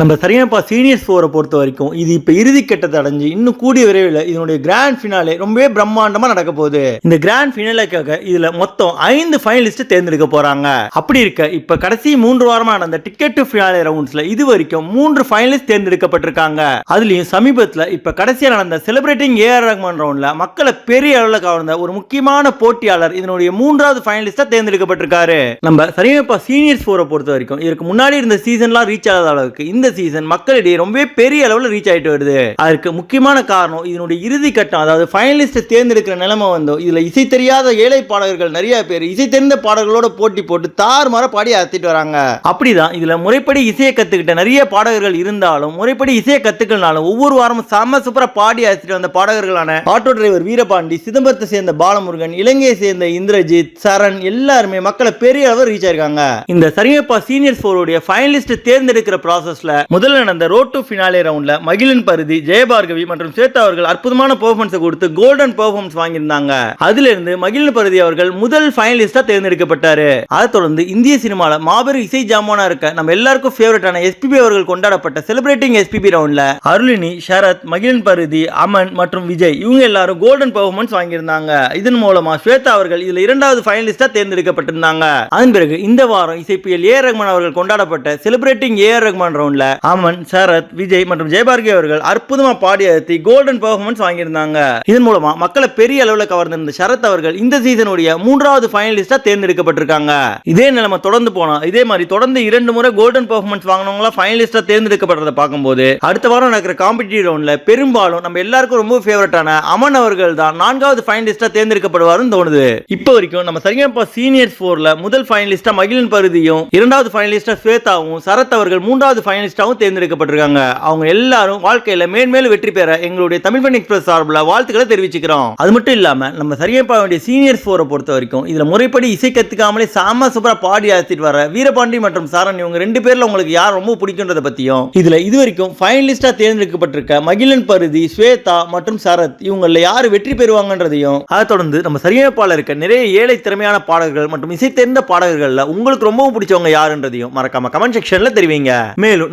நம்ம சரியானப்பா சீனியர்ஸ் ஃபோரை பொறுத்த வரைக்கும் இது இப்போ இறுதி கட்டத்தை அடைஞ்சு இன்னும் கூடிய விரைவில் இதனுடைய கிராண்ட் ஃபினாலே ரொம்பவே பிரம்மாண்டமாக நடக்க போகுது. இந்த கிராண்ட் ஃபினாலேக்காக இதில் மொத்தம் ஐந்து ஃபைனலிஸ்ட் தேர்ந்தெடுக்க போகிறாங்க அப்படி இருக்க இப்போ கடைசி மூன்று வாரமாக நடந்த டிக்கெட் டு ஃபினாலே ரவுண்ட்ஸில் இது வரைக்கும் மூன்று ஃபைனலிஸ்ட் தேர்ந்தெடுக்கப்பட்டிருக்காங்க. அதுலேயும் சமீபத்தில் இப்போ கடைசியாக நடந்த செலிப்ரேட்டிங் ஏஆர் ரஹ்மான் ரவுண்டில் மக்களை பெரிய அளவில் கவர்ந்த ஒரு முக்கியமான போட்டியாளர் இதனுடைய மூன்றாவது ஃபைனலிஸ்டாக தேர்ந்தெடுக்கப்பட்டிருக்காரு. நம்ம சரியானப்பா சீனியர்ஸ் ஃபோரை பொறுத்த வரைக்கும் இதற்கு முன்னாடி இருந்த சீசன்லாம் ரீச் ஆகாத அளவுக்கு இந்த சீசன் மக்களிடையே ரொம்பவே பெரிய அளவில் ரீச் ஆகிட்டு வருது. அதற்கு முக்கியமான காரணம் இதனுடைய இறுதி கட்டம் அதாவது ஃபைனலிஸ்ட் தேர்ந்தெடுக்கிற நிலைமை வந்தோம் இதில் இசை தெரியாத ஏழை பாடகர்கள் நிறைய பேர் இசை தெரிந்த பாடல்களோட போட்டி போட்டு தாறுமாற பாடி அத்திட்டு வராங்க. அப்படிதான் இதில் முறைப்படி இசையை கற்றுக்கிட்ட நிறைய பாடகர்கள் இருந்தாலும் முறைப்படி இசையை கற்றுக்கலனாலும் ஒவ்வொரு வாரமும் செம்ம சூப்பராக பாடி அசிட்டு வந்த பாடகர்களான ஆட்டோ டிரைவர் வீரபாண்டி சிதம்பரத்தை சேர்ந்த பாலமுருகன் இலங்கையை சேர்ந்த இந்திரஜித் சரண் எல்லாருமே மக்களை பெரிய அளவு ரீச் ஆயிருக்காங்க. இந்த சரியப்பா சீனியர் ஃபோருடைய ஃபைனலிஸ்ட் தேர்ந்தெடுக்கிற ப்ராசஸில் முதல்ல நடந்த ரோட் டு ஃபினாலே ரவுண்ட்ல மகிழன் பருதி ஜெயபார்கவி மற்றும் ஸ்வேதா அவர்கள் அற்புதமான பெர்ஃபார்மன்ஸ் கொடுத்து கோல்டன் பெர்ஃபார்மன்ஸ் வாங்கியிருந்தாங்க. அதுல இருந்து மகிழன் பருதி அவர்கள் முதல் ஃபைனலிஸ்டா தேர்ந்தெடுக்கப்பட்டாரு. அதை தொடர்ந்து இந்திய சினிமால மாபெரும் இசை ஜாமானா இருக்க நம்ம எல்லாருக்கும் ஃபேவரட்டான எஸ்பிபி அவர்கள் கொண்டாடப்பட்ட செலிபிரேட்டிங் எஸ்பிபி ரவுண்ட்ல அருளினி சரத் மகிழன் பருதி அமன் மற்றும் விஜய் இவங்க எல்லாரும் கோல்டன் பெர்ஃபார்மன்ஸ் வாங்கியிருந்தாங்க. இதன் மூலமா ஸ்வேதா அவர்கள் இதுல இரண்டாவது ஃபைனலிஸ்டா தேர்ந்தெடுக்கப்பட்டிருந்தாங்க. அதன் பிறகு இந்த வாரம் இசைப்பியல் ஏ ரஹ்மான் அவர்கள் கொண்டாடப்பட்ட செலிபிரேட்டிங் ஏ ரஹ்மான் ரவுண்ட்ல அமன் சரத் விஜய் மற்றும் ஜெயபார்கி அவர்கள் அற்புதமா பாடி அழுத்தி கோல்டன் பெர்ஃபார்மன்ஸ் வாங்கியிருந்தாங்க. இதன் மூலமா மக்களை பெரிய அளவில் கவர்ந்திருந்த சரத் அவர்கள் இந்த சீசனுடைய மூன்றாவது ஃபைனலிஸ்டா தேர்ந்தெடுக்கப்பட்டிருக்காங்க. இதே நிலைமை தொடர்ந்து போனா இதே மாதிரி தொடர்ந்து இரண்டு முறை கோல்டன் பெர்ஃபார்மன்ஸ் வாங்கினவங்களா ஃபைனலிஸ்டா தேர்ந்தெடுக்கப்படுறத பார்க்கும்போது அடுத்த வாரம் நடக்கிற காம்படிட்டிவ் ரவுண்ட்ல பெரும்பாலும் நம்ம எல்லாருக்கும் ரொம்ப ஃபேவரட்டான அமன் அவர்கள் தான் நான்காவது ஃபைனலிஸ்டா தேர்ந்தெடுக்கப்படுவார்னு தோணுது. இப்போ வரைக்கும் நம்ம சரியாப்பா சீனியர்ஸ் ஃபோர்ல முதல் ஃபைனலிஸ்டா மகிழன் பருதியும் இரண்டாவது ஃபைனலிஸ்டா ஸ்வேதாவும் சரத் அவர்கள் மூன்றாவது ஃபைனலிஸ்டாவும் தேர்ந்தெடுக்கப்பட்டிருக்காங்க. அவங்க எல்லாரும் வாழ்க்கையில மேன்மேலும் வெற்றி பெற எங்களுடைய தமிழ் ஃபன் எக்ஸ்பிரஸ் சார்பில் வாழ்த்துக்களை தெரிவிச்சுக்கிறோம். அது மட்டும் இல்லாம நம்ம சரியப்பா வேண்டிய சீனியர்ஸ் ஃபோரை பொறுத்த வரைக்கும் இதுல முறைப்படி இசை கத்துக்காமலே சாம சூப்பரா பாடி ஆசிட்டு வர வீரபாண்டி மற்றும் சாரன் இவங்க ரெண்டு பேர்ல உங்களுக்கு யார் ரொம்ப பிடிக்குன்றத பத்தியும் இதுல இது வரைக்கும் ஃபைனலிஸ்டா தேர்ந்தெடுக்கப்பட்டிருக்க மகிழன் பருதி ஸ்வேதா மற்றும் சரத் இவங்களில் யார் வெற்றி பெறுவாங்கன்றதையும் அதை தொடர்ந்து நம்ம சரியமைப்பாளர் இருக்க நிறைய ஏழை திறமையான பாடகர்கள் மற்றும் இசை தெரிந்த பாடகர்களில் உங்களுக்கு ரொம்பவும் பிடிச்சவங்க யாருன்றதையும் மறக்காம கமெண்ட் செக்ஷன்ல தெரிவிங்க. மேலும்